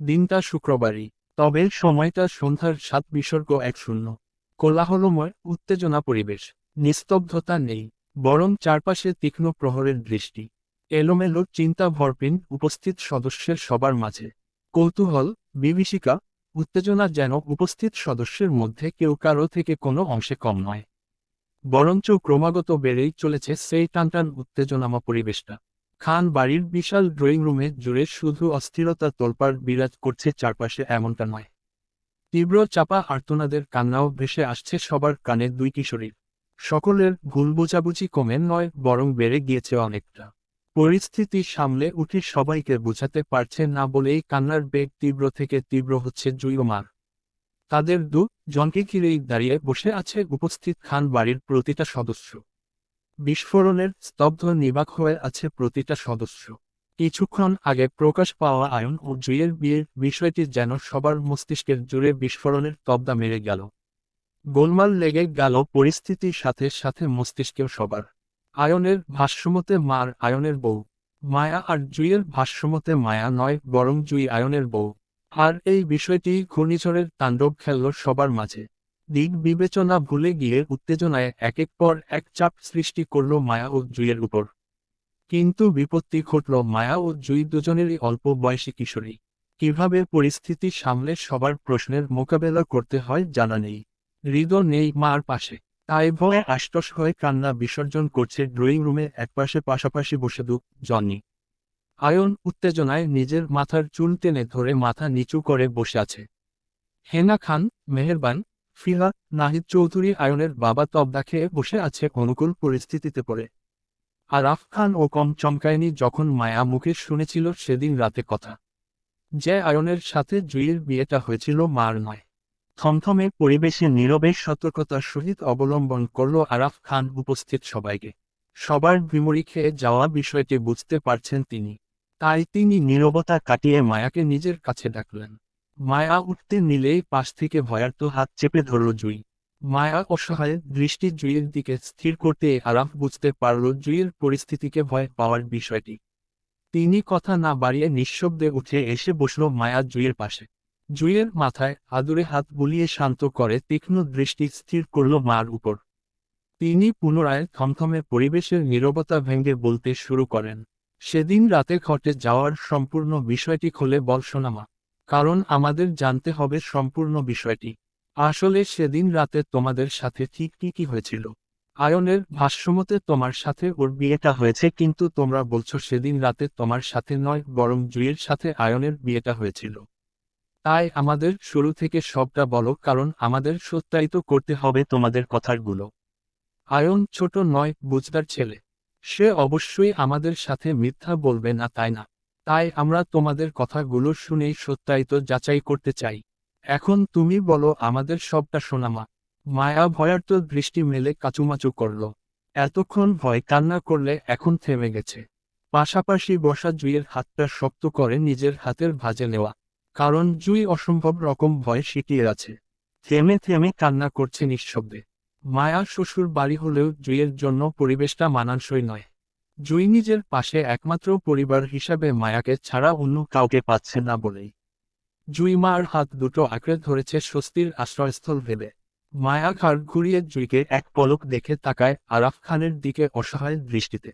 দিনটা শুক্রবারই, তবে সময়টা সন্ধ্যার সাত বিসর্গ এক শূন্য। কোলাহলময়, উত্তেজনা পরিবেশ, নিস্তব্ধতা নেই, বরং চারপাশে তীক্ষ্ণ প্রহরের দৃষ্টি। এলোমেলো চিন্তা ভরপিন উপস্থিত সদস্যের সবার মাঝে। কৌতূহল, বিভীষিকা, উত্তেজনা যেন উপস্থিত সদস্যের মধ্যে কেউ কারও থেকে কোনো অংশে কম নয়। বরঞ্চ ক্রমাগত বেড়েই চলেছে সেই টানটান উত্তেজনামা পরিবেশটা। খান বাড়ির বিশাল ড্রয়িং রুমে জুড়ে শুধু অস্থিরতা তোলপাড় বিরাজ করছে চারপাশে এমনটা নয়। তীব্র চাপা আর্তনাদের কান্নাও ভেসে আসছে সবার কানে দুই কিশোরীর সকলের ভুল বোঝাবুঝি কমে নয়, বরং বেড়ে গিয়েছে অনেকটা। পরিস্থিতি সামলে উঠে সবাইকে বোঝাতে পারছে না বলেই কান্নার বেগ তীব্র থেকে তীব্র হচ্ছে জুইমার তাদের দু জনকে ঘিরেই দাঁড়িয়ে বসে আছে উপস্থিত খান বাড়ির প্রতিটা সদস্য। বিস্ফোরণের স্তব্ধ নিবাক হয়ে আছে প্রতিটা সদস্য। কিছুক্ষণ আগে প্রকাশ পাওয়া আয়ন ও জুইয়ের বিয়ের বিষয়টি যেন সবার মস্তিষ্কের জুড়ে বিস্ফোরণের তবদা মেরে গেল। গোলমাল লেগে গেল পরিস্থিতির সাথে সাথে মস্তিষ্কেও সবার। আয়নের ভাষ্যমতে মার আয়নের বউ। মায়া আর জুইয়ের ভাষ্যমতে মায়া নয়, বরং জুই আয়নের বউ। আর এই বিষয়টি ঘূর্ণিঝড়ের তাণ্ডব খেলল সবার মাঝে। দিক বিবেচনা ভুলে গিয়ে উত্তেজনায় এক এক পর এক চাপ সৃষ্টি করল মায়া ও জুইয়ের উপর। কিন্তু বিপত্তি ঘটল মায়া ও জুই দুজনেরই অল্প বয়সী কিশোরী। কীভাবে পরিস্থিতি সামলে সবার প্রশ্নের মোকাবেলা করতে হয় জানা নেই। হৃদ নেই মার পাশে। তাই ভয়ে আষ্টস হয়ে কান্না বিসর্জন করছে ড্রয়িং রুমে একপাশে পাশাপাশি বসে দু জনি। আয়ন উত্তেজনায় নিজের মাথার চুল টেনে ধরে মাথা নিচু করে বসে আছে। হেনা খান, মেহেরবান ফিহা নাহিদ চৌধুরী আয়নের বাবা তবদা খেয়ে বসে আছে অনুকূল পরিস্থিতিতে পড়ে। আরাফ খান ও কম চমকায়নি যখন মায়া মুখে শুনেছিল সেদিন রাতে কথা। যে আয়নের সাথে জুইয়ের বিয়েটা হয়েছিল মার নয়। থমথমে পরিবেশে নীরবে সতর্কতার সহিত অবলম্বন করল আরাফ খান উপস্থিত সবাইকে। সবার বিমরি খেয়ে যাওয়া বিষয়টি বুঝতে পারছেন তিনি। তাই তিনি নীরবতা কাটিয়ে মায়াকে নিজের কাছে ডাকলেন। মায়া উঠতে নিলেই পাশ থেকে ভয়ার্ত হাত চেপে ধরল জুই। মায়া অসহায় দৃষ্টি জুইয়ের দিকে স্থির করতে আরাফ বুঝতে পারল জুইয়ের পরিস্থিতিকে ভয় পাওয়ার বিষয়টি। তিনি কথা না বাড়িয়ে নিঃশব্দে উঠে এসে বসল মায়া জুইয়ের পাশে। জুইয়ের মাথায় আদুরে হাত বুলিয়ে শান্ত করে তীক্ষ্ণ দৃষ্টি স্থির করল মার উপর। তিনি পুনরায় থমথমে পরিবেশের নীরবতা ভেঙে বলতে শুরু করেন, সেদিন রাতে ঘটে যাওয়ার সম্পূর্ণ বিষয়টি খোলে বল সোনামা। কারণ আমাদের জানতে হবে সম্পূর্ণ বিষয়টি। আসলে সেদিন রাতে তোমাদের সাথে ঠিক কি কি হয়েছিল। আয়নের ভাষ্যমতে তোমার সাথে ওর বিয়েটা হয়েছে কিন্তু তোমরা বলছো সেদিন রাতে তোমার সাথে নয়, বরং জুইয়ের সাথে আয়নের বিয়েটা হয়েছিল। তাই আমাদের শুরু থেকে সবটা বলো কারণ আমাদের সত্যায়িত করতে হবে তোমাদের কথারগুলো আয়ন ছোট নয়, বুঝদার ছেলে। সে অবশ্যই আমাদের সাথে মিথ্যা বলবে না, তাই না? তাই আমরা তোমাদের কথাগুলো শুনেই সত্যায়িত যাচাই করতে চাই। এখন তুমি বলো, আমাদের সবটা শোনামা মায়া ভয়ার্ত দৃষ্টি মেলে কাচুমাচু করল। এতক্ষণ ভয় কান্না করলে এখন থেমে গেছে। পাশাপাশি বসা জুইয়ের হাতটা শক্ত করে নিজের হাতের ভাজে নেওয়া। কারণ জুই অসম্ভব রকম ভয় সিটিয়ে আছে। থেমে থেমে কান্না করছে নিঃশব্দে। মায়া শ্বশুর বাড়ি হলেও জুইয়ের জন্য পরিবেশটা মানানসই নয়। জুই নিজের পাশে একমাত্র পরিবার হিসাবে মায়াকে ছাড়া অন্য কাউকে পাচ্ছে না বলেই। জুই মার হাত দুটো আঁকড়ে ধরেছে স্বস্তির আশ্রয়স্থল ভেবে মায়া ঘাড় ঘুরিয়ে জুইকে এক পলক দেখে তাকায় আরাফ খানের দিকে অসহায় দৃষ্টিতে।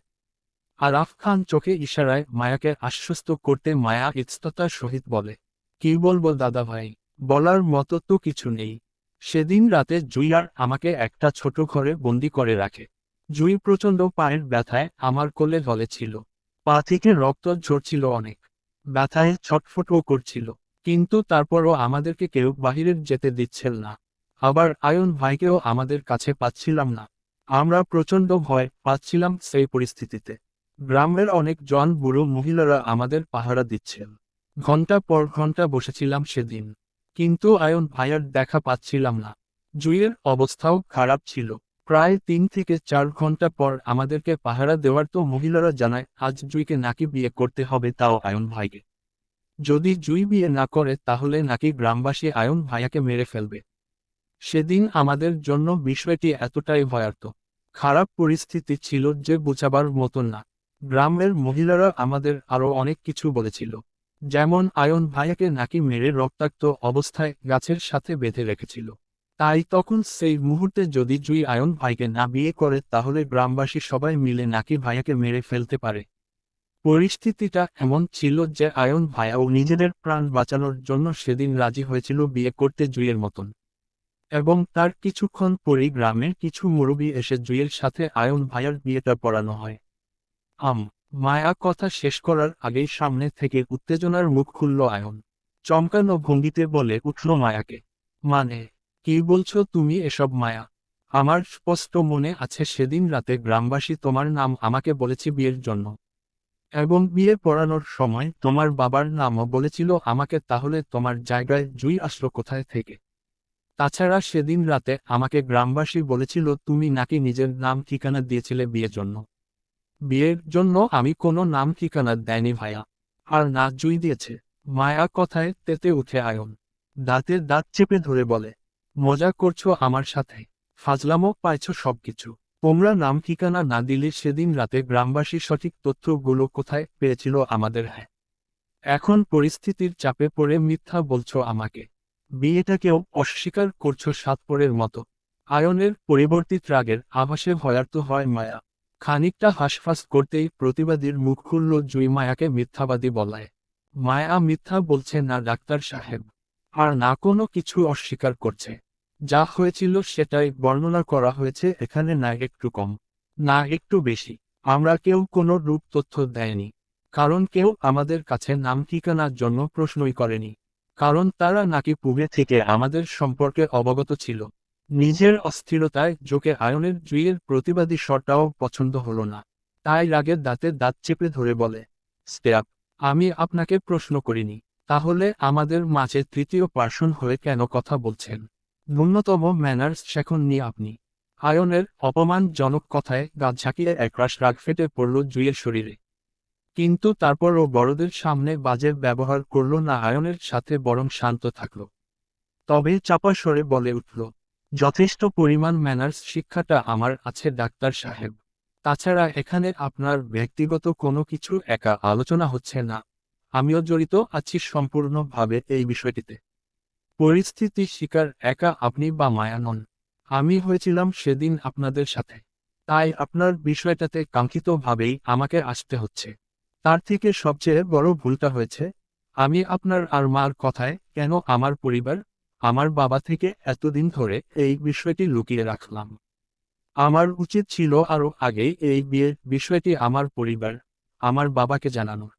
আরাফ খান চোখে ইশারায় মায়াকে আশ্বস্ত করতে মায়া ইস্ততার সহিত বলে, কি বলব দাদা ভাই? বলার মতো তো কিছু নেই। সেদিন রাতে জুই আর আমাকে একটা ছোট ঘরে বন্দি করে রাখে। জুই প্রচণ্ড পায়ের ব্যথায় আমার কোলে ঢলে ছিল। পা থেকে রক্ত ঝরছিল অনেক। ব্যথায় ছটফটও করছিল। কিন্তু তারপরও আমাদেরকে কেউ বাহিরের যেতে দিচ্ছেন না। আবার আয়ন ভাইকেও আমাদের কাছে পাচ্ছিলাম না। আমরা প্রচণ্ড ভয় পাচ্ছিলাম সেই পরিস্থিতিতে। গ্রামের অনেক জন বুড়ো মহিলারা আমাদের পাহারা দিচ্ছেন। ঘণ্টা পর ঘণ্টা বসেছিলাম সেদিন। কিন্তু আয়ন ভাইয়ার দেখা পাচ্ছিলাম না। জুইয়ের অবস্থাও খারাপ ছিল। প্রায় তিন থেকে চার ঘণ্টা পর আমাদেরকে পাহারা দেওয়ার তো মহিলারা জানায়, আজ জুইকে নাকি বিয়ে করতে হবে তাও আয়ন ভাইকে। যদি জুই বিয়ে না করে, তাহলে নাকি গ্রামবাসী আয়ন ভাইয়াকে মেরে ফেলবে। সেদিন আমাদের জন্য বিষয়টি এতটাই ভয়ার্ত খারাপ পরিস্থিতি ছিল যে বোঝাবার মতন না। গ্রামের মহিলারা আমাদের আরও অনেক কিছু বলেছিল। যেমন আয়ন ভাইয়াকে নাকি মেরে রক্তাক্ত অবস্থায় গাছের সাথে বেঁধে রেখেছিল। তাই তখন সেই মুহূর্তে যদি জুই আয়ন ভাইকে না বিয়ে করে, তাহলে গ্রামবাসী সবাই মিলে নাকি ভাইয়াকে মেরে ফেলতে পারে। পরিস্থিতিটা এমন ছিল যে আয়ন ভাইয়াও নিজেদের প্রাণ বাঁচানোর জন্য সেদিন রাজি হয়েছিল বিয়ে করতে জুইয়ের মতন। এবং তার কিছুক্ষণ পরেই গ্রামের কিছু মুরব্বী এসে জুইয়ের সাথে আয়ন ভাইয়ার বিয়েটা পড়ানো হয়। আম, মায়া কথা শেষ করার আগেই সামনে থেকে উত্তেজনার মুখ খুলল আয়ন। চমকানো ভঙ্গিতে বলে, উঠল মায়াকে। মানে? কি বলছো তুমি এসব মায়া? আমার স্পষ্ট মনে আছে সেদিন রাতে গ্রামবাসী তোমার নাম আমাকে বলেছে বিয়ের জন্য। এবং বিয়ে পড়ানোর সময় তোমার বাবার নামও বলেছিল আমাকে, তাহলে তোমার জায়গায় জুই আসলো কোথায় থেকে? তাছাড়া সেদিন রাতে আমাকে গ্রামবাসী বলেছিল তুমি নাকি নিজের নাম ঠিকানা দিয়েছিলে বিয়ের জন্য। বিয়ের জন্য আমি কোনো নাম ঠিকানা দেয়নি ভাইয়া আর না জুই দিয়েছে। মায়া কথায় তেতে উঠে আয়ন। দাঁতের দাঁত চেপে ধরে বলে মজা করছ আমার সাথে। ফাজলামো, পাইছ সবকিছু। তোমরা নাম ঠিকানা না দিলে সেদিন রাতে গ্রামবাসী সঠিক তথ্যগুলো কোথায় পেয়েছিল আমাদের হ্যাঁ। এখন পরিস্থিতির চাপে পড়ে মিথ্যা বলছো আমাকে। বিয়েটাকেও অস্বীকার করছ সাতপরের মতো। আয়নের পরিবর্তিত রাগের আভাসে ভয়ার্ত হয় মায়া। খানিকটা হাসফাস করতেই প্রতিবাদীর মুখ খুলল জুই মায়াকে মিথ্যাবাদী বলায়। মায়া মিথ্যা বলছে না ডাক্তার সাহেব। আর না কোনো কিছু অস্বীকার করছে। যা হয়েছিল সেটাই বর্ণনা করা হয়েছে এখানে না একটু কম, না একটু বেশি। আমরা কেউ কোনো রূপ তথ্য দেয়নি, কারণ কেউ আমাদের কাছে নাম ঠিকানার জন্য প্রশ্নই করেনি। কারণ তারা নাকি পূবে থেকে আমাদের সম্পর্কে অবগত ছিল। নিজের অস্থিরতায় জোকে আয়নের জুইয়ের প্রতিবাদী স্বরটাও পছন্দ হলো না। তাই রাগের দাঁতে দাঁত চেপে ধরে বলে স্টেপ আমি আপনাকে প্রশ্ন করিনি। তাহলে আমাদের মাঝে তৃতীয় পার্সন হয়ে কেন কথা বলছেন? ন্যূনতম ম্যানার্স শেখননি আপনি। আয়নের অপমানজনক কথায় গা ঝাঁকিয়ে একরাশ রাগ ফেটে পড়ল জুইয়ের শরীরে। কিন্তু তারপরও বড়দের সামনে বাজে ব্যবহার করল না আয়নের সাথে বরং শান্ত থাকল। তবে চাপা স্বরে বলে উঠল, যথেষ্ট পরিমাণ ম্যানার্স শিক্ষাটা আমার আছে, ডাক্তার সাহেব। তাছাড়া এখানে আপনার ব্যক্তিগত কোনো কিছু একা আলোচনা হচ্ছে না। আমিও জড়িত আছি সম্পূর্ণভাবে এই বিষয়টিতে। পরিস্থিতি শিকার একা আপনি বা মায়া নন। আমি হয়েছিলাম সেদিন আপনাদের সাথে। তাই আপনার বিষয়টাতে কাঙ্ক্ষিতভাবেই আমাকে আসতে হচ্ছে। তার থেকে সবচেয়ে বড় ভুলটা হয়েছে, আমি আপনার আর মার কথায় কেন আমার পরিবার, আমার বাবা থেকে এতদিন ধরে এই বিষয়টি লুকিয়ে রাখলাম। আমার উচিত ছিল আরও আগেই এই বিয়ের বিষয়টি আমার পরিবার, আমার বাবাকে জানানোর।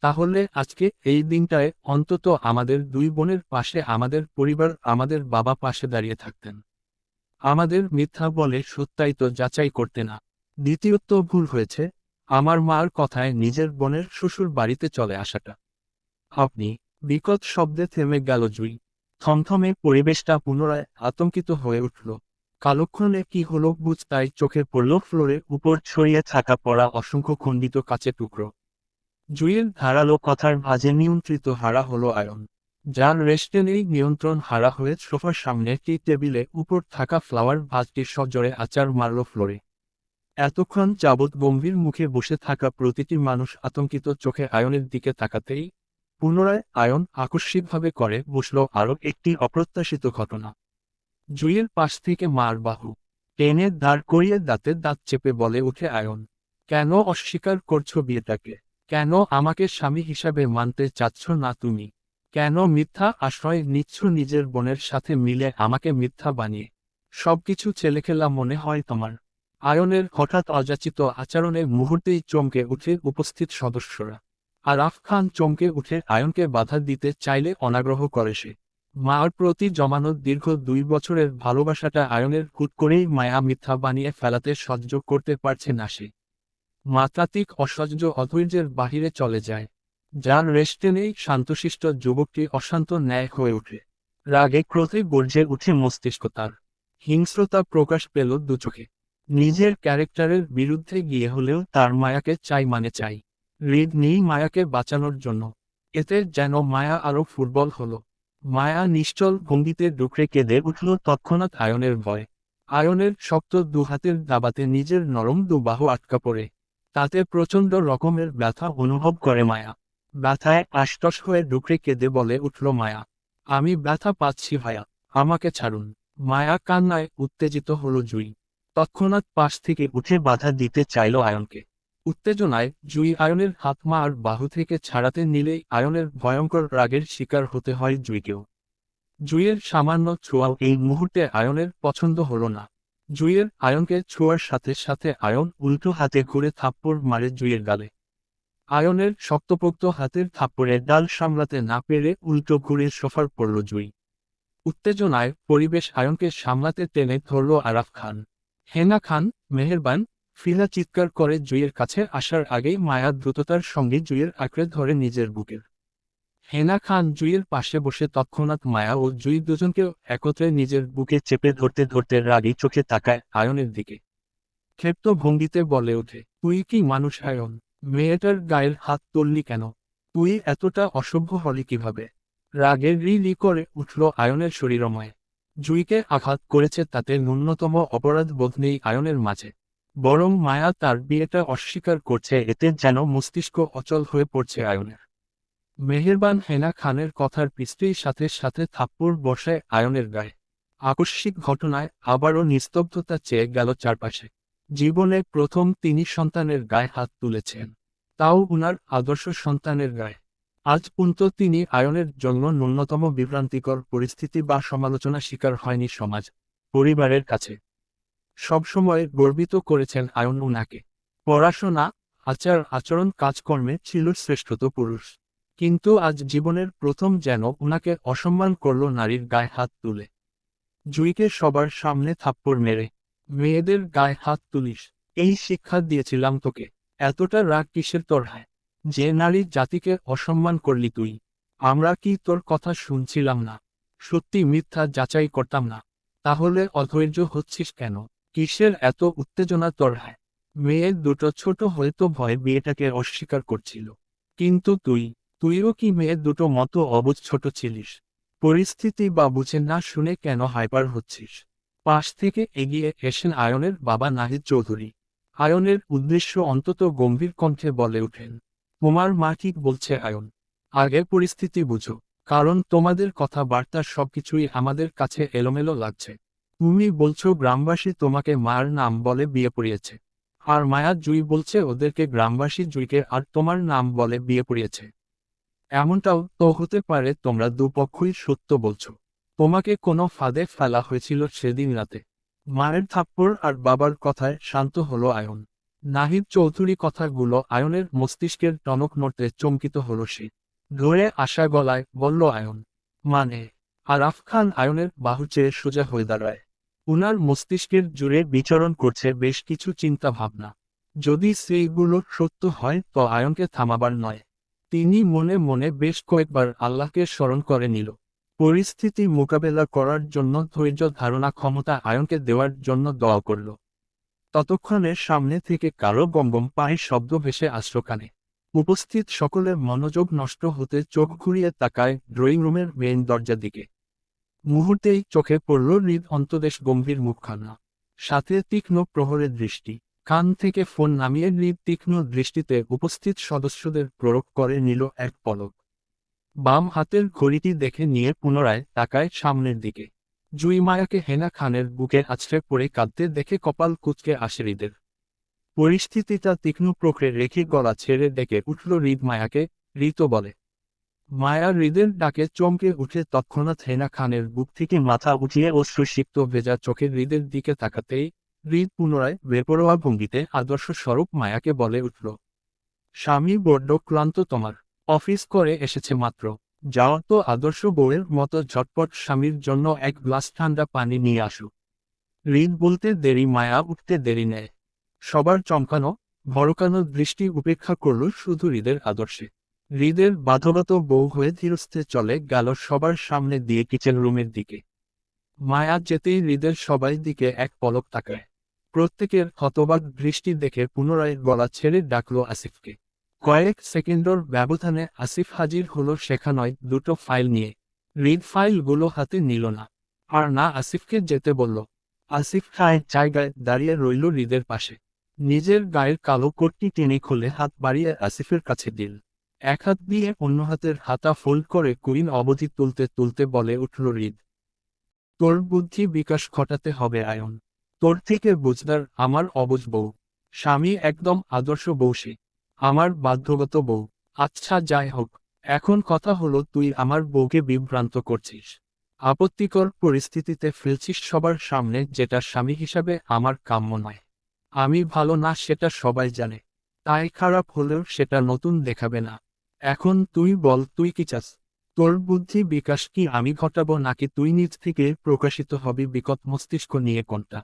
তাহলে আজকে এই দিনটায় অন্তত আমাদের দুই বোনের পাশে, আমাদের পরিবার, আমাদের বাবা পাশে দাঁড়িয়ে থাকতেন। আমাদের মিথ্যা বলে সত্যায়িত যাচাই করতে না। দ্বিতীয়ত ভুল হয়েছে, আমার মার কথায় নিজের বোনের শ্বশুর বাড়িতে চলে আসাটা। আপনি বিকট শব্দে থেমে গেল জুই। থমথমে পরিবেশটা পুনরায় আতঙ্কিত হয়ে উঠল। কালক্ষণে কি হলো বুঝতাই চোখে পড়ল ফ্লোরে উপর ছড়িয়ে থাকা পড়া অসংখ্য খণ্ডিত কাচের টুকরো। জুইয়ের ধারালো কথার ভাজে নিয়ন্ত্রিত হারা হলো আয়ন যার রেস্টে নেই নিয়ন্ত্রণ হারা হয়ে সোফার সামনে টি টেবিলে উপর থাকা ফ্লাওয়ার ভাজটির সজরে আচার মারল ফ্লোরে। এতক্ষণ যাবৎ গম্ভীর মুখে বসে থাকা প্রতিটি মানুষ আতঙ্কিত চোখে আয়নের দিকে তাকাতেই পুনরায় আয়ন আকস্মিকভাবে করে বসল আরও একটি অপ্রত্যাশিত ঘটনা। জুইয়ের পাশ থেকে মার বাহু টেনে দাঁড় করিয়ে দাঁতে দাঁত চেপে বলে উঠে আয়ন, কেন অস্বীকার করছ বিয়েটাকে? কেন আমাকে স্বামী হিসাবে মানতে চাচ্ছ না তুমি? কেন মিথ্যা আশ্রয় নিচ্ছ নিজের বোনের সাথে মিলে আমাকে মিথ্যা বানিয়ে? সবকিছু ছেলেখেলা মনে হয় তোমার। আয়নের হঠাৎ অযাচিত আচরণে মুহূর্তেই চমকে উঠে উপস্থিত সদস্যরা। আরাফ খান চমকে উঠে আয়নকে বাধা দিতে চাইলে অনাগ্রহ করে সে। মার প্রতি জমানো দীর্ঘ দুই বছরের ভালোবাসাটা আয়নের হুট করেই মায়া মিথ্যা বানিয়ে ফেলাতে সহ্য করতে পারছে না সে। মাত্রাতিক অসহ্য অধৈর্যের বাহিরে চলে যায়। যার রেস্টে নেই শান্তশিষ্ট যুবকটি অশান্ত ন্যায় হয়ে ওঠে। রাগে ক্রোধে গর্জে উঠে মস্তিষ্ক তার। হিংস্রতা প্রকাশ পেল দুচোখে নিজের ক্যারেক্টারের বিরুদ্ধে গিয়ে হলেও তার মায়াকে চাই মানে চাই। রিদ নেই মায়াকে বাঁচানোর জন্য। এতে যেন মায়া আরও ফুটবল হলো। মায়া নিশ্চল ভঙ্গিতে ডুকরে কেঁদে উঠল তৎক্ষণাৎ আয়নের ভয়। আয়নের শক্ত দুহাতের দাবাতে নিজের নরম দুবাহু আটকা পড়ে। তাতে প্রচণ্ড রকমের ব্যথা অনুভব করে মায়া। ব্যথায় আষ্টস হয়ে ডুকরে কেঁদে বলে উঠল মায়া, আমি ব্যথা পাচ্ছি ভায়া, আমাকে ছাড়ুন। মায়া কান্নায় উত্তেজিত হল জুই। তৎক্ষণাৎ পাশ থেকে উঠে বাধা দিতে চাইল আয়নকে। উত্তেজনায় জুই আয়নের হাত মা আর বাহু থেকে ছাড়াতে নিলেই আয়নের ভয়ঙ্কর রাগের শিকার হতে হয় জুইকেও। জুইয়ের সামান্য ছোঁয়াও এই মুহূর্তে আয়নের পছন্দ হল না। জুইয়ের আয়নকে ছোঁয়ার সাথে সাথে আয়ন উল্টো হাতে ঘুরে থাপ্পড় মারে জুইয়ের গালে। আয়নের শক্তপোক্ত হাতের থাপ্পড়ে ডাল সামলাতে না পেরে উল্টো ঘুরে সোফার পড়ল জুই। উত্তেজনায় পরিবেশ আয়নকে সামলাতে টেনে ধরল আরাফ খান। হেনা খান, মেহেরবান, ফিলা চিৎকার করে জুইয়ের কাছে আসার আগেই মায়া দ্রুততার সঙ্গে জুইয়ের আঁকড়ে ধরে নিজের বুকের হেনা খান জুইয়ের পাশে বসে তৎক্ষণাৎ মায়া ও জুই দুজনকেও একত্রে নিজের বুকে চেপে ধরতে ধরতে রাগী চোখে তাকায় আয়নের দিকে। ক্ষেপ্ত ভঙ্গিতে বলে ওঠে, তুই কি মানুষ আয়ন? মেয়েটার গায়ের হাত তুললি কেন? তুই এতটা অসভ্য হলি কীভাবে? রাগের রি রি করে উঠল আয়নের শরীরময়। জুইকে আঘাত করেছে তাতে ন্যূনতম অপরাধ বোধ নেই আয়নের মাঝে। বরং মায়া তার বিয়েটা অস্বীকার করছে, এতে যেন মস্তিষ্ক অচল হয়ে পড়ছে আয়নের। মেহেরবান হেনা খানের কথার পিস্টেই সাথে সাথে থাপ্পড় বসায় আয়নের গায়ে। আকস্মিক ঘটনায় আবারও নিস্তব্ধতা চেয়ে গেল চারপাশে। জীবনে প্রথম তিনি সন্তানের গায়ে হাত তুলেছেন। তাও উনার আদর্শ সন্তানের গায়ে। আজ পর্যন্ত তিনি আয়নের জন্য ন্যূনতম বিভ্রান্তিকর পরিস্থিতি বা সমালোচনা শিকার হয়নি সমাজ, পরিবারের কাছে। সবসময় গর্বিত করেছেন আয়ন উনাকে। পড়াশোনা আচার আচরণ কাজকর্মে ছিল শ্রেষ্ঠত পুরুষ। কিন্তু আজ জীবনের প্রথম যেন উনাকে অসম্মান করল নারীর গায়ে হাত তুলে। জুইকে সবার সামনে থাপ্পড় মেরে, মেয়েদের গায়ে হাত তুলিস, এই শিক্ষা দিয়েছিলাম তোকে, এতটা রাগ কিসের তোর হায়? যে নারী জাতিকে অসম্মান করলি তুই, আমরা কি তোর কথা শুনছিলাম না? সত্যি মিথ্যা যাচাই করতাম না। তাহলে অধৈর্য হচ্ছিস কেন? কিসের এত উত্তেজনা তোর হায়? মেয়ে দুটো ছোট হয়তো ভয়ে বিয়েটাকে অস্বীকার করছিল। কিন্তু তুই তুইও কি মেয়ে দুটো মতো অবুজ ছোট ছিলিস? পরিস্থিতি বা বুঝে না শুনে কেন হাইপার হচ্ছিস? পাশ থেকে এগিয়ে এসেন আয়নের বাবা নাহিদ চৌধুরী। আয়নের উদ্দেশ্য অন্তত গম্ভীর কণ্ঠে বলে উঠেন তোমার মা ঠিক বলছে আয়ন। আগে পরিস্থিতি বুঝো, কারণ তোমাদের কথাবার্তা সবকিছুই আমাদের কাছে এলোমেলো লাগছে। তুমি বলছো গ্রামবাসী তোমাকে মার নাম বলে বিয়ে পড়িয়েছে। আর মায়া জুই বলছে ওদেরকে গ্রামবাসী জুইকে আর তোমার নাম বলে বিয়ে পড়িয়েছে। এমনটাও তো হতে পারে তোমরা দুপক্ষই সত্য বলছো। তোমাকে কোনো ফাঁদে ফেলা হয়েছিল সেদিন রাতে। মায়ের থাপ্পড় আর বাবার কথায় শান্ত হলো আয়ন। নাহিদ চৌধুরী কথাগুলো আয়নের মস্তিষ্কের টনক নড়তে চমকিত হলো সে। ধরে আসা গলায় বলল আয়ন মানে আরাফ খান আয়নের বাহু চেয়ে সোজা হয়ে দাঁড়ায়। উনার মস্তিষ্কের জুড়ে বিচরণ করছে বেশ কিছু চিন্তা ভাবনা। যদি সেইগুলো সত্য হয় তো আয়নকে থামাবার নয়। তিনি মনে মনে বেশ কয়েকবার আল্লাহকে স্মরণ করে নিল। পরিস্থিতি মোকাবেলা করার জন্য ধৈর্য ধারণা ক্ষমতা আয়নকে দেওয়ার জন্য দোয়া করল। ততক্ষণে সামনে থেকে কারও গমগম পায়ের শব্দ ভেসে আসল কানে। উপস্থিত সকলের মনোযোগ নষ্ট হতে চোখ ঘুরিয়ে তাকায় ড্রয়িং রুমের মেইন দরজার দিকে। মুহূর্তেই চোখে পড়ল হৃদ অন্তদেশ গম্ভীর মুখখানা। সাথে তীক্ষ্ণ প্রহরের দৃষ্টি। কান থেকে ফোন নামিয়ে হৃদ তীক্ষ্ণ দৃষ্টিতে উপস্থিত সদস্যদের প্রয়োগ করে নিল এক পলক। বাম হাতের ঘড়িটি দেখে নিয়ে পুনরায় তাকায় সামনের দিকে। জুই মায়াকে হেনা খানের বুকে আছড়ে পড়ে কাঁদতে দেখে কপাল কুচকে আসে হৃদের পরিস্থিতিটা তীক্ষ্ণ প্রক্রে রেখে গলা ছেড়ে ডেকে উঠল হৃদ মায়াকে ঋত বলে। মায়া হৃদের ডাকে চমকে উঠে তৎক্ষণাৎ হেনা খানের বুক থেকে মাথা উঠিয়ে অশ্রুসিক্ত ভেজা চোখের হৃদের দিকে তাকাতেই হৃদ পুনরায় বেপরোয়া ভঙ্গিতে আদর্শ স্বরূপ মায়াকে বলে উঠল। স্বামী বড্ড ক্লান্ত তোমার। অফিস করে এসেছে মাত্র। যাও তো আদর্শ বউয়ের মতো ঝটপট স্বামীর জন্য এক গ্লাস ঠান্ডা পানি নিয়ে আসু। হৃদ বলতে দেরি, মায়া উঠতে দেরি নেয় সবার চমকানো, ভরকানো দৃষ্টি উপেক্ষা করল শুধু হৃদের আদর্শে। হৃদের বাধ্যগত বউ হয়ে ধীরস্থে চলে গেল সবার সামনে দিয়ে কিচেন রুমের দিকে। মায়া যেতেই হৃদের সবাই দিকে এক পলক তাকায়। প্রত্যেকের হতবাক দৃষ্টি দেখে পুনরায় গলা ছেড়ে ডাকল আসিফকে। কয়েক সেকেন্ডর ব্যবধানে আসিফ হাজির হলো সেখানয় দুটো ফাইল নিয়ে। রিড ফাইলগুলো হাতে নিল না। আর না, আসিফকে যেতে বলল। আসিফ খায় জায়গায় দাঁড়িয়ে রইল হৃদের পাশে। নিজের গায়ের কালো কোটটি টেনে খুলে হাত বাড়িয়ে আসিফের কাছে দিল। এক হাত দিয়ে অন্য হাতের হাতা ফোল্ড করে কুইন অবধি তুলতে তুলতে বলে উঠল হৃদ তোর বুদ্ধি বিকাশ ঘটাতে হবে, আয়ন। তোর থেকে বুঝদার আমার অবুঝ বউ। স্বামী একদম আদর্শ বউ আমার বাধ্যগত বউ। আচ্ছা যাই হোক। এখন কথা হলো তুই আমার বউকে বিভ্রান্ত করছিস। আপত্তিকর পরিস্থিতিতে ফেলছিস সবার সামনে যেটা স্বামী হিসাবে আমার কাম্য নয়। আমি ভালো না সেটা সবাই জানে। তাই খারাপ হলেও সেটা নতুন দেখাবে না। এখন তুই বল, তুই কি চাস? তোর বুদ্ধি বিকাশ কি আমি ঘটাবো নাকি তুই নিজ থেকে প্রকাশিত হবি বিকট মস্তিষ্ক নিয়ে কোনটা?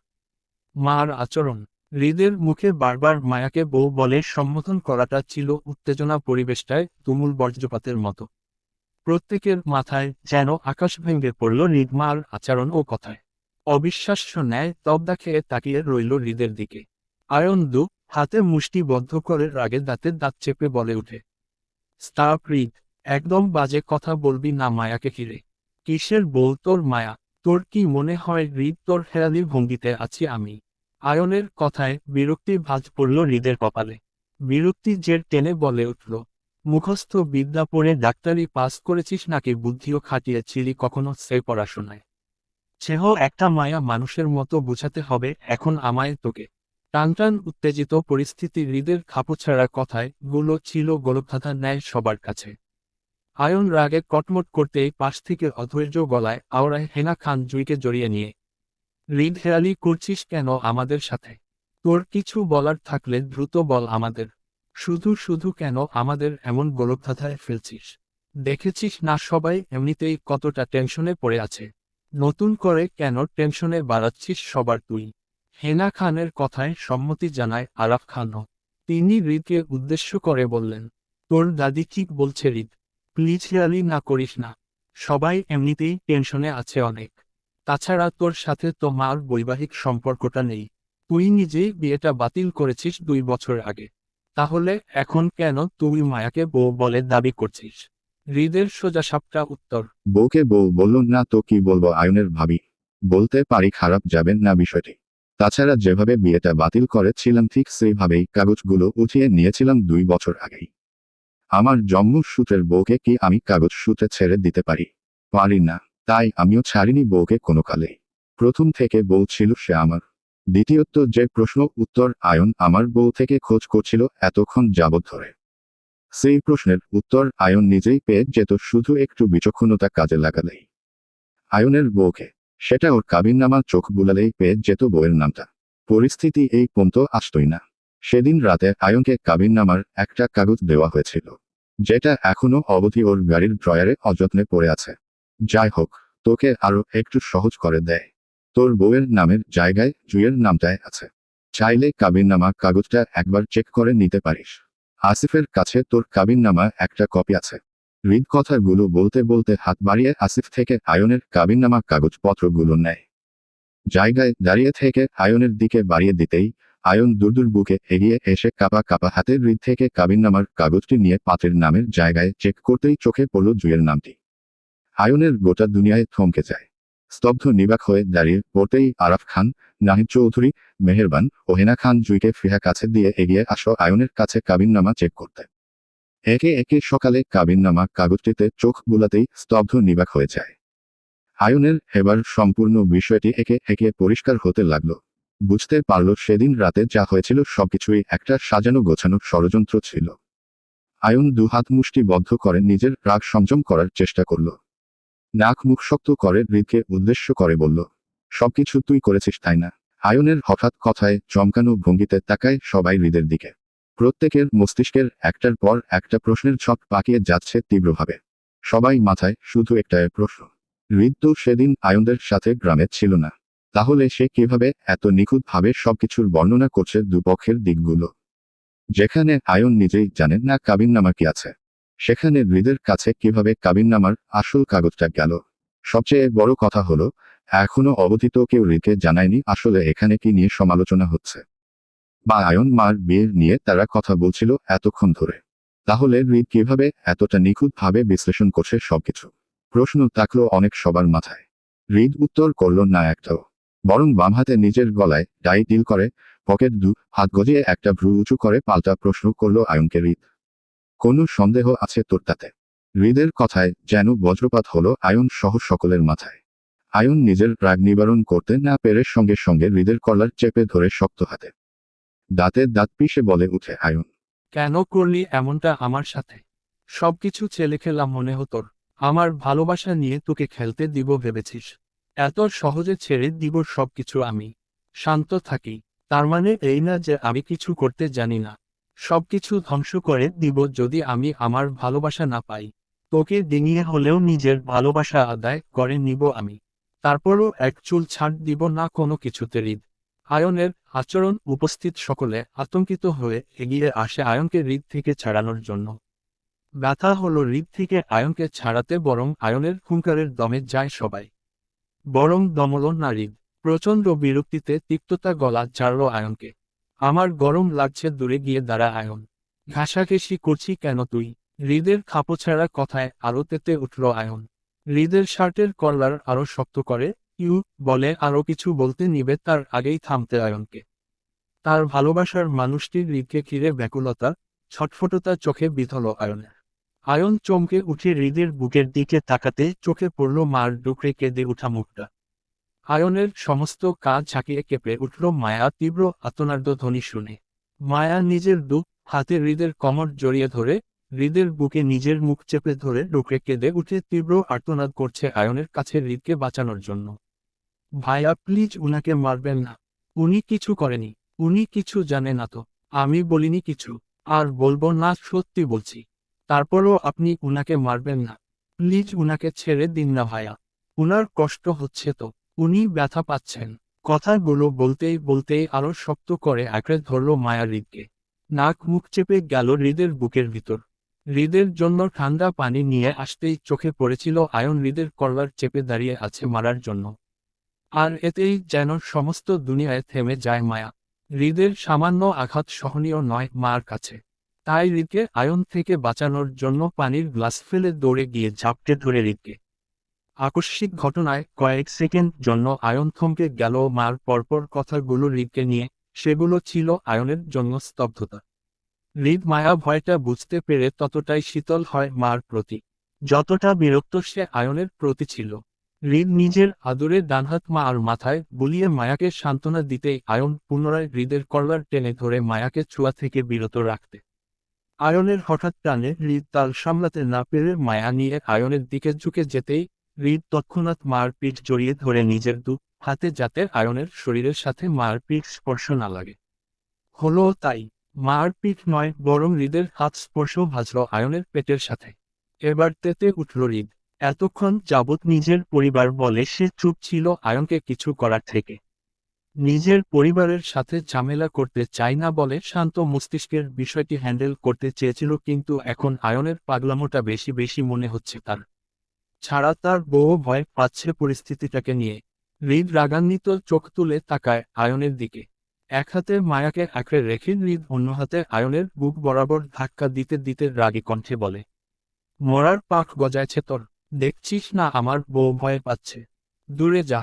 মার আচরণ। হৃদের মুখে বারবার মায়াকে বউ বলে সম্বোধন করাটা ছিল উত্তেজনা পরিবেশটায় তুমুল বজ্রপাতের মতো। প্রত্যেকের মাথায় যেন আকাশ ভেঙে পড়ল হৃদমার আচরণ ও কথায়। অবিশ্বাস্য ন্যায় তবদা খেয়ে তাকিয়ে রইল হৃদের দিকে। আয়ন দু হাতে মুষ্টি বদ্ধ করে রাগে দাঁতের দাঁত চেপে বলে উঠে, স্টাফ হৃদ, একদম বাজে কথা বলবি না মায়াকে ঘিরে। কিসের বল তোর মায়া? তোর কি মনে হয় হৃদ তোর হেরালি ভঙ্গিতে আছি আমি? আয়নের কথায় বিরক্তি ভাঁজ পড়ল হৃদের কপালে। বিরক্তি জের টেনে বলে উঠল, মুখস্থ বিদ্যা পড়ে ডাক্তারি পাস করেছিস নাকি বুদ্ধিও খাটিয়ে খাটিয়েছিলি কখনো সে পড়াশোনায়? সেহ একটা মায়া মানুষের মতো বোঝাতে হবে এখন আমায় তোকে। টানটান উত্তেজিত পরিস্থিতি হৃদের খাপছাড়া কথায়গুলো ছিল গোলকধাঁধা ন্যায় সবার কাছে। আয়ন রাগে কটমট করতেই পাশ থেকে অধৈর্য গলায় আওড়ায় হেনা খান জুইকে জড়িয়ে নিয়ে হৃদ হেরালি করছিস কেন আমাদের সাথে? তোর কিছু বলার থাকলে দ্রুত বল আমাদের। শুধু শুধু কেন আমাদের এমন গোলকধাঁধায় ফেলছিস? দেখেছিস না সবাই এমনিতেই কতটা টেনশনে পড়ে আছে? নতুন করে কেন টেনশনে বাড়াচ্ছিস সবার তুই? হেনা খানের কথায় সম্মতি জানায় আরাফ খানও। তিনি হৃদকে উদ্দেশ্য করে বললেন, তোর দাদি ঠিক বলছে হৃদ? প্লিজ হেয়ালি না করিস না। সবাই এমনিতেই টেনশনে আছে অনেক। তাছাড়া তোর সাথে তো মার বৈবাহিক সম্পর্কটা নেই। তুই নিজেই বিয়েটা বাতিল করেছিস দুই বছর আগে। তাহলে এখন কেন তুই মায়াকে বউ বলে দাবি করছিস? হৃদের সোজা সাপটা উত্তর। বউকে বউ বলল না তো কি বলব আয়নের ভাবি। বলতে পারি খারাপ যাবেন না বিষয়টি। তাছাড়া যেভাবে বিয়েটা বাতিল করেছিলাম ঠিক সেইভাবেই কাগজগুলো উঠিয়ে নিয়েছিলাম দুই বছর আগেই। আমার জন্ম সূত্রের বউকে কি আমি কাগজ সূত্রে ছেড়ে দিতে পারি? পারি না। তাই আমিও ছাড়িনি বউকে কোনো কালে প্রথম থেকে বউ ছিল সে আমার। দ্বিতীয়ত যে প্রশ্ন উত্তর আয়ন আমার বউ থেকে খোঁজ করছিল এতক্ষণ যাবৎ ধরে। সেই প্রশ্নের উত্তর আয়ন নিজেই পেয়ে যেত শুধু একটু বিচক্ষণতা কাজে লাগালেই। আয়নের বউকে, সেটা ওর কাবিননামা চোখ বুলালেই পেয়ে যেত বউয়ের নামটা। পরিস্থিতি এই পন্ত আসতই না। সেদিন রাতে আয়নকে কাবিননামার একটা কাগজ দেওয়া হয়েছিল, যেটা এখনও অবধি ওর গাড়ির ড্রয়ারে অযত্নে পড়ে আছে। যাই হোক, তোকে আরও একটু সহজ করে দেয়। তোর বউয়ের নামের জায়গায় জুয়ের নামটায় আছে। চাইলে কাবিননামা কাগজটা একবার চেক করে নিতে পারিস। আসিফের কাছে তোর কাবিননামা একটা কপি আছে। হৃদ কথাগুলো বলতে বলতে হাত বাড়িয়ে আসিফ থেকে আয়নের কাবিননামা কাগজপত্রগুলো নেয়। জায়গায় দাঁড়িয়ে থেকে আয়নের দিকে বাড়িয়ে দিতেই আয়ন দুর্দুর বুকে এগিয়ে এসে কাপা কাপা হাতের হৃদ থেকে কাবিননামার কাগজটি নিয়ে পাত্রের নামের জায়গায় চেক করতেই চোখে পড়ল জুয়ের নামটি। আয়নের গোটা দুনিয়ায় থমকে যায়। স্তব্ধ নিবাক হয়ে দাঁড়িয়ে পড়তেই আরাফ খান, নাহিদ চৌধুরী, মেহেরবান ও হেনা খান জুইকে ফিহা কাছে দিয়ে এগিয়ে আসো আয়নের কাছে কাবিননামা চেক করতে। একে একে সকালে কাবিননামা কাগজটিতে চোখ বুলাতেই স্তব্ধ নিবাক হয়ে যায়। আয়নের এবার সম্পূর্ণ বিষয়টি একে একে পরিষ্কার হতে লাগল। বুঝতে পারল সেদিন রাতে যা হয়েছিল সবকিছুই একটা সাজানো গোছানো ষড়যন্ত্র ছিল। আয়ন দুহাত মুষ্টি বদ্ধ করে নিজের রাগ সংযম করার চেষ্টা করল। নাক মুখ শক্ত করে হৃদকে উদ্দেশ্য করে বলল, সবকিছু তুই করেছিস, তাই না? আয়নের হঠাৎ কথায় চমকানো ভঙ্গিতে তাকায় সবাই হৃদের দিকে। প্রত্যেকের মস্তিষ্কের একটার পর একটা প্রশ্নের ছক পাকিয়ে যাচ্ছে তীব্রভাবে। সবাই মাথায় শুধু একটা প্রশ্ন, হৃদ তো সেদিন আয়নদের সাথে গ্রামে ছিল না। তাহলে সে কীভাবে এত নিখুঁতভাবে সবকিছুর বর্ণনা করছে দুপক্ষের দিকগুলো? যেখানে আয়ন নিজেই জানেন না কাবিন নামা কি আছে। সেখানে হৃদের কাছে কীভাবে কাবিননামার আসল কাগজটা গেল? সবচেয়ে বড় কথা হলো, এখনও অবধিত কেউ হৃদকে জানায়নি আসলে এখানে কি নিয়ে সমালোচনা হচ্ছে। বা আয়ন মার বিয়ের নিয়ে তারা কথা বলছিল এতক্ষণ ধরে। তাহলে হৃদ কীভাবে এতটা নিখুঁতভাবে বিশ্লেষণ করছে সবকিছু? প্রশ্ন থাকল অনেক সবার মাথায়। হৃদ উত্তর করল, না, একটাও। বরং বাম হাতে নিজের গলায় ডাই ডিল করে, পকেট দু, হাত গজিয়ে একটা ভ্রু উঁচু করে পাল্টা প্রশ্ন করল আয়নকে হৃদ। কোনো সন্দেহ আছে তোর তাতে? হৃদের কথায় যেন বজ্রপাত হলো আয়ন সহ সকলের মাথায়। আয়ন নিজের রাগ নিবারণ করতে না পেরে সঙ্গে সঙ্গে হৃদের কলার চেপে ধরে শক্ত হাতে। দাঁতে দাঁত পিষে বলে উঠে আয়ন। কেন করলি এমনটা আমার সাথে? সবকিছু ছেলে খেলা মনে হতোর আমার ভালোবাসা নিয়ে তোকে খেলতে দিব ভেবেছিস। এত সহজে ছেড়ে দিব সবকিছু আমি। শান্ত থাকি। তার মানে এই না যে আমি কিছু করতে জানি না। সবকিছু ধ্বংস করে দিব যদি আমি আমার ভালোবাসা না পাই। তোকে ডিঙিয়ে হলেও নিজের ভালোবাসা আদায় করে নিব আমি। তারপরও এক চুল ছাড় দিব না কোনো কিছুতে হৃদ। আয়নের আচরণ উপস্থিত সকলে আতঙ্কিত হয়ে এগিয়ে আসে আয়নকে হৃদ থেকে ছাড়ানোর জন্য। ব্যথা হলো হৃদ থেকে আয়নকে ছাড়াতে বরং আয়নের হুঙ্কারের দমে যায় সবাই। বরং দমল না হৃদ। প্রচণ্ড বিরক্তিতে তিক্ততা গলা ছাড়ল আয়নকে। আমার গরম লাগছে, দূরে গিয়ে দাঁড়া আয়ন। ঘাসাঘেসি করছি কেন তুই? হৃদের খাপোছাড়া কথায় আরও তেতে উঠল আয়ন। হৃদের শার্টের কলার আরও শক্ত করে, ইউ, বলে আরও কিছু বলতে নিবে, তার আগেই থামতে আয়নকে। তার ভালোবাসার মানুষটির হৃদকে ঘিরে ব্যাকুলতা, ছটফটতা চোখে বিধল আয়নের। আয়ন চমকে উঠে হৃদের বুকের দিকে তাকাতে, চোখে পড়ল মার ডুকরে কেঁদে উঠা মুখটা। আয়নের সমস্ত কাজ ঝাঁকিয়ে কেঁপে উঠল মায়া তীব্র আতনার্দ ধ্বনি শুনে। মায়া নিজের দুঃখ হাতে হৃদের কমর জড়িয়ে ধরে, হৃদের বুকে নিজের মুখ চেপে ধরে ডুকরে কেঁদে উঠে তীব্র আর্তনাদ করছে আয়নের কাছে হৃদকে বাঁচানোর জন্য। ভাইয়া প্লিজ উনাকে মারবেন না। উনি কিছু করেনি। উনি কিছু জানে না তো। আমি বলিনি কিছু। আর বলব না, সত্যি বলছি। তারপরও আপনি উনাকে মারবেন না। প্লিজ উনাকে ছেড়ে দিন না ভাইয়া উনার কষ্ট হচ্ছে তো। উনি ব্যথা পাচ্ছেন। কথাগুলো বলতেই বলতেই আরও শক্ত করে আঁকড়ে ধরল মায়া হৃদকে। নাক মুখ চেপে গেল হৃদের বুকের ভিতর। হৃদের জন্য ঠান্ডা পানি নিয়ে আসতেই চোখে পড়েছিল আয়ন হৃদের কল্লার চেপে দাঁড়িয়ে আছে মারার জন্য। আর এতেই যেন সমস্ত দুনিয়ায় থেমে যায় মায়া। হৃদের সামান্য আঘাত সহনীয় নয় মার কাছে। তাই হৃদকে আয়ন থেকে বাঁচানোর জন্য পানির গ্লাস ফেলে দৌড়ে গিয়ে ঝাপটে ধরে হৃদকে। আকস্মিক ঘটনায় কয়েক সেকেন্ড জন্য আয়ন থমকে গেল, মার পরপর কথাগুলো হৃদকে নিয়ে। সেগুলো ছিল আয়নের জন্য স্তব্ধতা। হৃদ মায়া ভয়টা বুঝতে পেরে ততটাই শীতল হয় মার প্রতি। যতটা বিরক্ত সে আয়নের প্রতি ছিল। হৃদ নিজের আদরে ডানহাত মা আর মাথায় বুলিয়ে মায়াকে সান্ত্বনা দিতেই আয়ন পুনরায় হৃদের কলার টেনে ধরে মায়াকে ছোঁয়া থেকে বিরত রাখতে। আয়নের হঠাৎ টানে হৃদ তাল সামলাতে না পেরে মায়া নিয়ে আয়নের দিকে ঝুঁকে যেতেই হৃদ তৎক্ষণাৎ মার পিঠ জড়িয়ে ধরে নিজের দু হাতে যাতে আয়নের শরীরের সাথে মার পিঠ স্পর্শ না লাগে। হলো তাই মার পিঠ নয়, বরং হৃদের হাত স্পর্শ ভাজল আয়নের পেটের সাথে। এবার তেতে উঠল হৃদ। এতক্ষণ যাবৎ নিজের পরিবার বলে সে চুপ ছিল আয়নকে কিছু করার থেকে। নিজের পরিবারের সাথে ঝামেলা করতে চায় না বলে শান্ত মস্তিষ্কের বিষয়টি হ্যান্ডেল করতে চেয়েছিল, কিন্তু এখন আয়নের পাগলামোটা বেশি বেশি মনে হচ্ছে তার। ছাড়া তার বউ ভয় পাচ্ছে পরিস্থিতিটাকে নিয়ে। হৃদ রাগান্বিত চোখ তুলে তাকায় আয়নের দিকে। এক হাতে মায়াকে আঁকড়ে রেখে হৃদ অন্য হাতে আয়নের বুক বরাবর ধাক্কা দিতে দিতে রাগী কণ্ঠে বলে, মরার পাখ গজায়ছে তোর, দেখছিস না আমার বউ ভয় পাচ্ছে। দূরে যা।